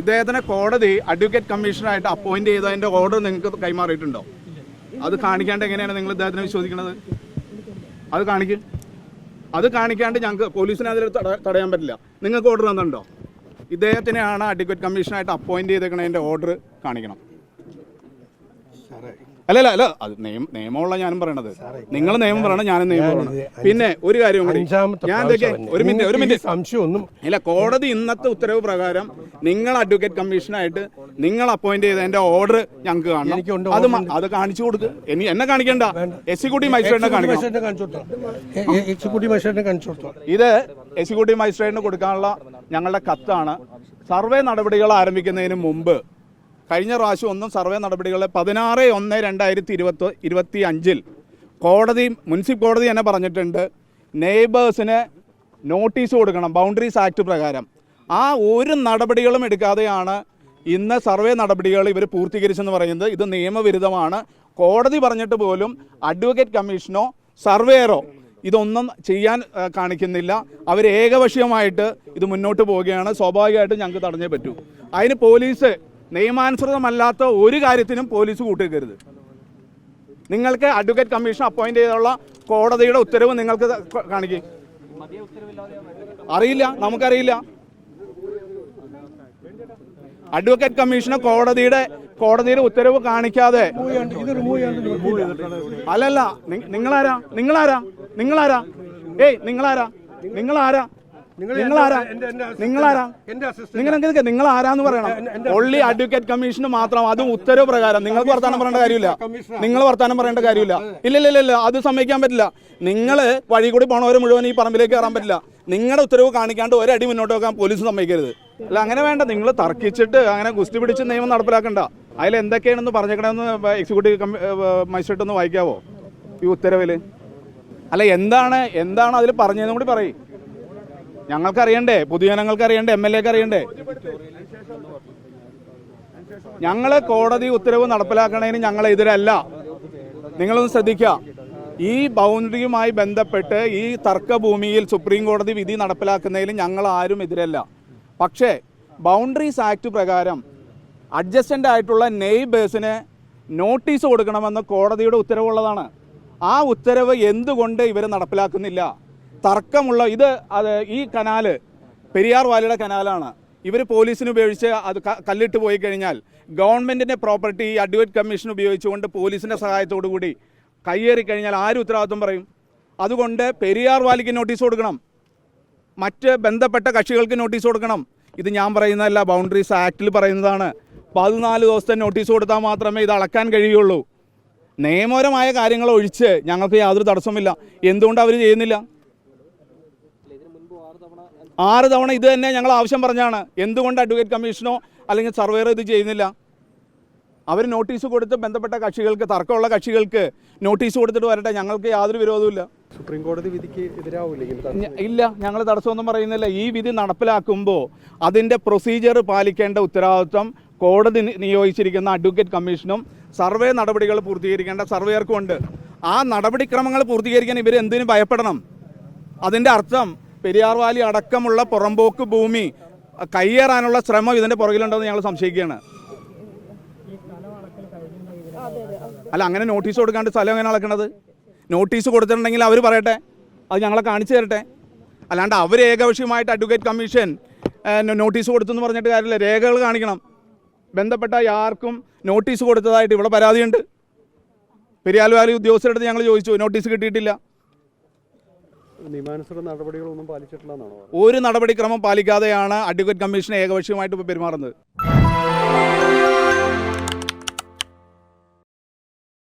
ഇദ്ദേഹത്തിനെ കോടതി അഡ്വക്കേറ്റ് കമ്മീഷണറായിട്ട് അപ്പോയിന്റ് ചെയ്തതിന്റെ ഓർഡർ നിങ്ങൾക്ക് കൈമാറിയിട്ടുണ്ടോ? അത് കാണിക്കാണ്ട് എങ്ങനെയാണ് നിങ്ങൾ ഇദ്ദേഹത്തിനെ വിശ്വസിക്കുന്നത്? അത് കാണിക്ക്. അത് കാണിക്കാണ്ട് ഞങ്ങൾക്ക് പോലീസിനെ അതിൽ തടയാൻ പറ്റില്ല. നിങ്ങൾക്ക് ഓർഡർ തന്നിട്ടുണ്ടോ? ഇദ്ദേഹത്തിനെയാണ് അഡ്വക്കേറ്റ് കമ്മീഷനായിട്ട് അപ്പോയിന്റ് ചെയ്തേക്കണതിന്റെ ഓർഡർ കാണിക്കണം. അല്ല അല്ല അല്ല അത് നിയമ നിയമമുള്ള ഞാനും പറയണത്. നിങ്ങൾ നിയമം പറയണം ഞാനും നിയമം പറയണം. പിന്നെ ഒരു കാര്യം കൂടി. ഞാൻ ഒരു മിനിറ്റ് ഒരു മിനിറ്റ്. സംശയമൊന്നും ഇല്ല കോടതി ഇന്നത്തെ ഉത്തരവ് പ്രകാരം നിങ്ങൾ അഡ്വക്കേറ്റ് കമ്മീഷനായിട്ട് നിങ്ങൾ അപ്പോയിന്റ് ചെയ്ത ചെയ്തതിന്റെ ഓർഡർ ഞങ്ങൾക്ക് കാണണം. അത് അത് കാണിച്ചു കൊടുക്ക്. ഇനി എന്നെ കാണിക്കണ്ട. എക്സിക്യൂട്ടീവ് മജിസ്ട്രേറ്റിനെ കാണിക്കണം. ഇത് എക്സിക്യൂട്ടീവ് മജിസ്ട്രേറ്റിന് കൊടുക്കാനുള്ള ഞങ്ങളുടെ കത്താണ്. സർവേ നടപടികൾ ആരംഭിക്കുന്നതിന് മുമ്പ് കഴിഞ്ഞ പ്രാവശ്യം ഒന്നും സർവേ നടപടികളെ പതിനാറ് ഒന്ന് രണ്ടായിരത്തി ഇരുപത്തി ഇരുപത്തി അഞ്ചിൽ കോടതി മുനിസിപ്പൽ കോടതി തന്നെ പറഞ്ഞിട്ടുണ്ട് നെയ്ബേഴ്സിന് നോട്ടീസ് കൊടുക്കണം ബൗണ്ടറീസ് ആക്ട് പ്രകാരം. ആ ഒരു നടപടികളും എടുക്കാതെയാണ് ഇന്ന് സർവേ നടപടികൾ ഇവർ പൂർത്തീകരിച്ചെന്ന് പറയുന്നത്. ഇത് നിയമവിരുദ്ധമാണ്. കോടതി പറഞ്ഞിട്ട് പോലും അഡ്വക്കേറ്റ് കമ്മീഷനോ സർവേയറോ ഇതൊന്നും ചെയ്യാൻ കാണിക്കുന്നില്ല. അവർ ഏകപക്ഷീയമായിട്ട് ഇത് മുന്നോട്ട് പോവുകയാണ്. സ്വാഭാവികമായിട്ടും ഞങ്ങൾക്ക് തടഞ്ഞേ പറ്റൂ. അതിന് പോലീസ് നിയമാനുസൃതമല്ലാത്ത ഒരു കാര്യത്തിനും പോലീസ് കൂട്ടിക്കരുത് നിങ്ങൾക്ക് അഡ്വക്കേറ്റ് കമ്മീഷൻ അപ്പോയിന്റ് ചെയ്തുള്ള കോടതിയുടെ ഉത്തരവ് നിങ്ങൾക്ക് കാണിക്കും. അറിയില്ല നമുക്കറിയില്ല. അഡ്വക്കേറ്റ് കമ്മീഷന് കോടതിയുടെ കോടതിയുടെ ഉത്തരവ് കാണിക്കാതെ. അല്ലല്ല നിങ്ങളാരാ? നിങ്ങളാരാ? നിങ്ങളാരാ? ഏയ് നിങ്ങളാരാ? നിങ്ങളാരാ? നിങ്ങളാരാ? ആരാ നിങ്ങൾ അസിസ്റ്റന്റ് നിങ്ങൾ എന്തൊക്കെ നിങ്ങൾ ആരാന്ന് പറയണം. ഒള്ളി അഡ്വക്കേറ്റ് കമ്മീഷന് മാത്രം. അതും ഉത്തരവ് പ്രകാരം. നിങ്ങൾക്ക് വർത്താനം പറയേണ്ട കാര്യമില്ല. നിങ്ങൾ വർത്താനം പറയേണ്ട കാര്യമില്ല. ഇല്ല ഇല്ല ഇല്ല ഇല്ല. അത് സമ്മതിക്കാൻ പറ്റില്ല. നിങ്ങൾ വഴി കൂടി പോണവർ മുഴുവൻ ഈ പറമ്പിലേക്ക് കയറാൻ പറ്റില്ല. നിങ്ങളുടെ ഉത്തരവ് കാണിക്കാണ്ട് ഒരടി മുന്നോട്ട് വെക്കാൻ പോലീസ് സമ്മതിക്കരുത്. അല്ല അങ്ങനെ വേണ്ട. നിങ്ങൾ തർക്കിച്ചിട്ട് അങ്ങനെ ഗുസ്തി പിടിച്ച് നിയമം നടപ്പിലാക്കണ്ട. അതിൽ എന്തൊക്കെയാണെന്ന് പറഞ്ഞേക്കണമെന്ന് എക്സിക്യൂട്ടീവ് മജിസ്ട്രേറ്റ് ഒന്ന് വായിക്കാവോ? ഈ ഉത്തരവിൽ അല്ല എന്താണ് എന്താണ് അതിൽ പറഞ്ഞതെന്നും കൂടി പറയും. ഞങ്ങൾക്ക് അറിയണ്ടേ പൊതുജനങ്ങൾക്ക് അറിയണ്ടേ എം എൽ എക്ക് അറിയണ്ടേ ഞങ്ങൾ കോടതി ഉത്തരവ് നടപ്പിലാക്കണതിന് ഞങ്ങൾ എതിരല്ല. നിങ്ങളൊന്ന് ശ്രദ്ധിക്കുക ഈ ബൗണ്ടറിയുമായി ബന്ധപ്പെട്ട് ഈ തർക്കഭൂമിയിൽ സുപ്രീം കോടതി വിധി നടപ്പിലാക്കുന്നതിൽ ഞങ്ങൾ ആരും എതിരല്ല. പക്ഷേ ബൗണ്ടറീസ് ആക്ട് പ്രകാരം അഡ്ജസ്റ്റന്റ് ആയിട്ടുള്ള നെയ്ബേഴ്സിന് നോട്ടീസ് കൊടുക്കണമെന്ന് കോടതിയുടെ ഉത്തരവുള്ളതാണ്. ആ ഉത്തരവ് എന്തുകൊണ്ട് ഇവർ നടപ്പിലാക്കുന്നില്ല? തർക്കമുള്ള ഇത് അത് ഈ കനാല് പെരിയാർ വാലിയുടെ കനാലാണ്. ഇവർ പോലീസിന് ഉപയോഗിച്ച് അത് കല്ലിട്ട് പോയി കഴിഞ്ഞാൽ ഗവൺമെന്റിന്റെ പ്രോപ്പർട്ടി ഈ അഡ്വക്കേറ്റ് കമ്മീഷൻ ഉപയോഗിച്ചുകൊണ്ട് പോലീസിന്റെ സഹായത്തോടു കൂടി കയ്യേറി കഴിഞ്ഞാൽ ആര് ഉത്തരവാദിത്വം പറയും? അതുകൊണ്ട് പെരിയാർ വാലിക്ക് നോട്ടീസ് കൊടുക്കണം. മറ്റ് ബന്ധപ്പെട്ട കക്ഷികൾക്ക് നോട്ടീസ് കൊടുക്കണം. ഇത് ഞാൻ പറയുന്നതല്ല ബൗണ്ടറീസ് ആക്ടിൽ പറയുന്നതാണ്. പതിനാല് ദിവസത്തെ നോട്ടീസ് കൊടുത്താൽ മാത്രമേ ഇത് അളക്കാൻ കഴിയുള്ളൂ. നിയമപരമായ കാര്യങ്ങൾ ഒഴിച്ച് ഞങ്ങൾക്ക് യാതൊരു തടസ്സമില്ല എന്തുകൊണ്ട് അവർ ചെയ്യുന്നില്ല? ആറ് തവണ ഇത് തന്നെ ഞങ്ങൾ ആവശ്യം പറഞ്ഞാണ്. എന്തുകൊണ്ട് അഡ്വക്കേറ്റ് കമ്മീഷനോ അല്ലെങ്കിൽ സർവേറോ ഇത് ചെയ്യുന്നില്ല? അവർ നോട്ടീസ് കൊടുത്ത് ബന്ധപ്പെട്ട കക്ഷികൾക്ക് തർക്കമുള്ള കക്ഷികൾക്ക് നോട്ടീസ് കൊടുത്തിട്ട് വരട്ടെ. ഞങ്ങൾക്ക് യാതൊരു വിരോധവുമില്ല. സുപ്രീം കോടതി വിധിക്ക് എതിരാവില്ല ഇല്ല. ഞങ്ങൾ തടസ്സമൊന്നും പറയുന്നില്ല. ഈ വിധി നടപ്പിലാക്കുമ്പോൾ അതിന്റെ പ്രൊസീജിയർ പാലിക്കേണ്ട ഉത്തരവാദിത്വം കോടതി നിയോഗിച്ചിരിക്കുന്ന അഡ്വക്കേറ്റ് കമ്മീഷനും സർവേ നടപടികൾ പൂർത്തീകരിക്കേണ്ട സർവേയർക്കും ഉണ്ട്. ആ നടപടിക്രമങ്ങൾ പൂർത്തീകരിക്കാൻ ഇവർ എന്തിനു ഭയപ്പെടണം? അതിന്റെ അർത്ഥം പെരിയാർ വാലി അടക്കമുള്ള പുറമ്പോക്ക് ഭൂമി കയ്യേറാനുള്ള ശ്രമം ഇതിന്റെ പുറകിലുണ്ടെന്ന് ഞങ്ങൾ സംശയിക്കുകയാണ്. അല്ല അങ്ങനെ നോട്ടീസ് കൊടുക്കാണ്ട് സ്ഥലം എങ്ങനെ അളക്കണത്? നോട്ടീസ് കൊടുത്തിട്ടുണ്ടെങ്കിൽ അവർ പറയട്ടെ. അത് ഞങ്ങളെ കാണിച്ചു തരട്ടെ. അല്ലാണ്ട് അവർ ഏകപക്ഷീയമായിട്ട് അഡ്വക്കേറ്റ് കമ്മീഷൻ നോട്ടീസ് കൊടുത്തു എന്ന് പറഞ്ഞിട്ട് കാര്യമില്ല. രേഖകൾ കാണിക്കണം. ബന്ധപ്പെട്ട ആർക്കും നോട്ടീസ് കൊടുത്തതായിട്ട് ഇവിടെ പരാതിയുണ്ട്. പെരിയാൽ വാലി ഉദ്യോഗസ്ഥരുടെ ഞങ്ങൾ ചോദിച്ചു നോട്ടീസ് കിട്ടിയിട്ടില്ല. നിയമാനുസൃത നടപടികളൊന്നും പാലിച്ചിട്ടില്ലെന്നാണോ ഒരു നടപടിക്രമം പാലിക്കാതെയാണ് അഡ്വക്കേറ്റ് കമ്മീഷൻ ഏകപക്ഷീയമായിട്ട് പെരുമാറുന്നത്.